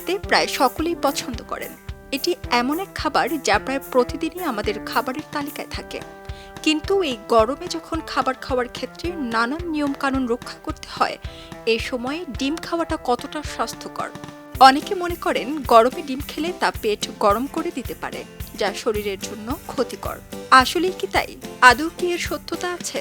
খেতে প্রায় সকলেই পছন্দ করেন। এটি এমন এক খাবার যা প্রায় প্রতিদিনই আমাদের খাবারের তালিকায় থাকে। কিন্তু এই গরমে যখন খাবার খাওয়ার ক্ষেত্রে নানান নিয়মকানুন রক্ষা করতে হয়, এই সময়ে ডিম খাওয়াটা কতটা স্বাস্থ্যকর? অনেকে মনে করেন গরমে ডিম খেলে তা পেট গরম করে দিতে পারে, যা শরীরের জন্য ক্ষতিকর। আসলেই কি তাই? আদৌ কি এর সত্যতা আছে?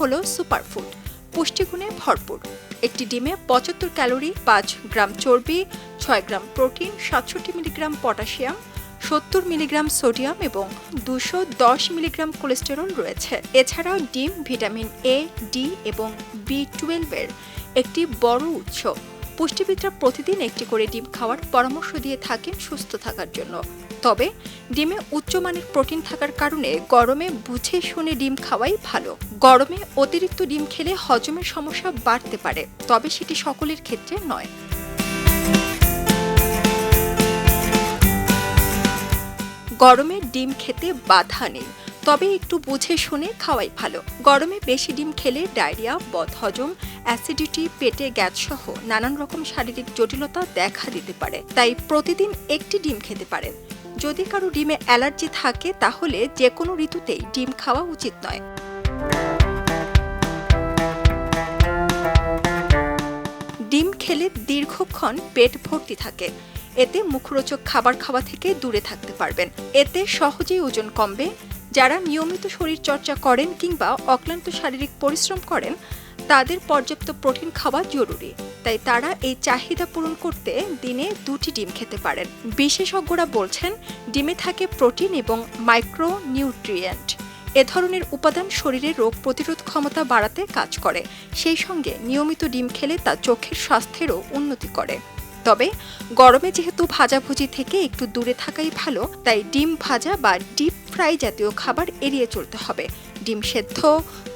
হলো সুপারফুড, পুষ্টিগুণে ভরপুর। একটি ডিমে পঁচাত্তর ক্যালোরি, পাঁচ গ্রাম চর্বি, ছয় গ্রাম প্রোটিন, সাতষট্টি মিলিগ্রাম পটাশিয়াম, সত্তর মিলিগ্রাম সোডিয়াম এবং দুশো দশ মিলিগ্রাম কোলেস্টেরল রয়েছে। এছাড়াও ডিম ভিটামিন এ ডি এবং বি টুয়েলভের একটি বড় উৎস। পুষ্টিবিদরা প্রতিদিন একটি করে ডিম খাওয়ার পরামর্শ দিয়ে থাকেন সুস্থ থাকার জন্য। তবে, ডিমে উচ্চমানের প্রোটিন থাকার কারণে গরমে বুঝে শুনে ডিম খাওয়াই ভালো। গরমে অতিরিক্ত ডিম খেলে হজমের সমস্যা বাড়তে পারে, তবে সেটি সকলের ক্ষেত্রে নয়। গরমে ডিম খেতে বাধা নেই। তবে একটু বুঝে শুনে খাওয়াই ভালো। গরমে বেশি ডিম খেলে ডায়রিয়া বদহজম অ্যাসিডিটি, পেটে গ্যাস সহ নানান রকম শারীরিক জটিলতা দেখা দিতে পারে। তাই প্রতিদিন একটি ডিম খেতে পারেন। যদি কারও ডিমে অ্যালার্জি থাকে, তাহলে যে কোনো ঋতুতেই ডিম খাওয়া উচিত নয়। ডিম খেলে দীর্ঘক্ষণ পেট ভর্তি থাকে। এতে মুখরোচক খাবার খাওয়া থেকে দূরে থাকতে পারবেন। এতে সহজেই ওজন কমবে যারা নিয়মিত শরীর চর্চা করেন কিংবা অক্লান্ত শারীরিক পরিশ্রম করেন, তাদের পর্যাপ্ত প্রোটিন খাওয়া জরুরি। তাই তারা এই চাহিদা পূরণ করতে দিনে দুটি ডিম খেতে পারেন। বিশেষজ্ঞরা বলছেন, ডিমে থাকে প্রোটিন এবং মাইক্রো নিউট্রিয়েন্ট এ ধরনের উপাদান শরীরে রোগ প্রতিরোধ ক্ষমতা বাড়াতে কাজ করে। সেই সঙ্গে নিয়মিত ডিম খেলে তা চোখের স্বাস্থ্যেরও উন্নতি করে। তবে, গরমে যেহেতু ভাজাভুজি থেকে একটু দূরে থাকাই ভালো, তাই ডিম ভাজা বা ডিপ ফ্রাই জাতীয় খাবার এড়িয়ে চলতে হবে। ডিম সেদ্ধ,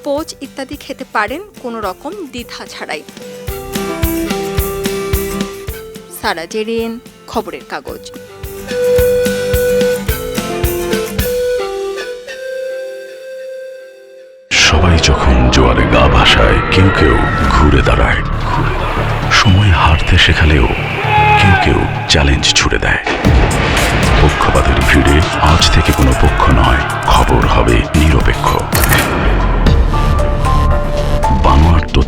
পোচ ইত্যাদি খেতে পারেন কোনো রকম দ্বিধা ছাড়াই। সারা জেরিন, খবরের কাগজ। সবাই যখন জোয়ারে গা ভাসায়, কেউ কেউ ঘুরে দাঁড়ায়। সময় হারতে শেখালেও কেউ কেউ চ্যালেঞ্জ ছুড়ে দেয়। পক্ষপাতের ভিড়ে আজ থেকে